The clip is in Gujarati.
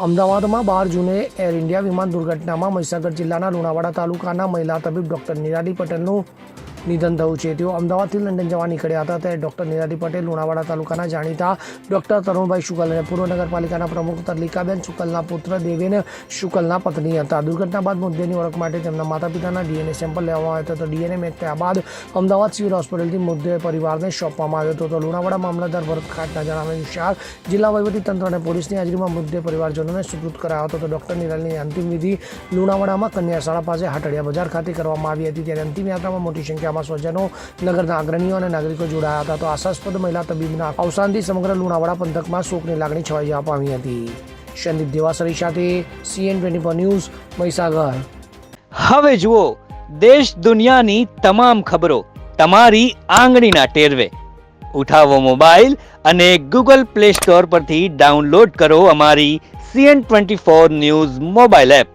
અમદાવાદમાં બાર જૂને એર ઇન્ડિયા વિમાન દુર્ઘટનામાં મહીસાગર જિલ્લાના લુણાવાડા તાલુકાના મહિલા તબીબ ડોક્ટર નિરાલી પટેલનું નિધન થયું છે. તેઓ અમદાવાદથી લંડન જવા નીકળ્યા હતા. ત્યારે ડોક્ટર નિરાલી પટેલ લુણાવાડા તાલુકાના જાણીતા ડોક્ટર તરુણભાઈ શુકલ અને પૂર્વ નગરપાલિકાના પ્રમુખ તરલિકાબેન શુકલના પુત્ર દેવેન શુકલના પત્ની હતા. દુર્ઘટના બાદ મુદ્દેની ઓળખ માટે તેમના માતા પિતાના ડીએનએ સેમ્પલ લેવામાં આવ્યો હતો. તો ડીએનએ મેચ થયા બાદ અમદાવાદ સિવિલ હોસ્પિટલથી મુદ્દે પરિવારને સોંપવામાં આવ્યો હતો. તો લુણાવાડા મામલતદાર ભરત ખાટના જણાવ્યા અનુસાર જિલ્લા વહીવટીતંત્ર અને પોલીસની હાજરીમાં મુદ્દે પરિવારજનોને સુપૃત કરાયો હતો. તો ડોક્ટર નિરાલની અંતિમ વિધિ લુણાવાડામાં કન્યાશાળા પાસે હાટડિયા બજાર ખાતે કરવામાં આવી હતી. ત્યારે અંતિમ યાત્રામાં મોટી સંખ્યામાં સ્વજનો નગરના અગ્રણીઓ અને નાગરિકો જોડાયા હતા. તો આશાસ્પદ મહિલા તબીબના અવસાનથી સમગ્ર લુણાવાડા પંથકમાં શોકની લાગણી છવાઈ જવા પામી હતી. સંદીપ દેવાસરી સાથે CN twenty four news Mahisagar. હવે જુઓ, દેશ દુનિયાની તમામ ખબરો તમારી આંગળીના ટેરવે. ઉઠાવો મોબાઈલ અને ગૂગલ પ્લે સ્ટોર પરથી ડાઉનલોડ કરો અમારી CN twenty four news mobile app.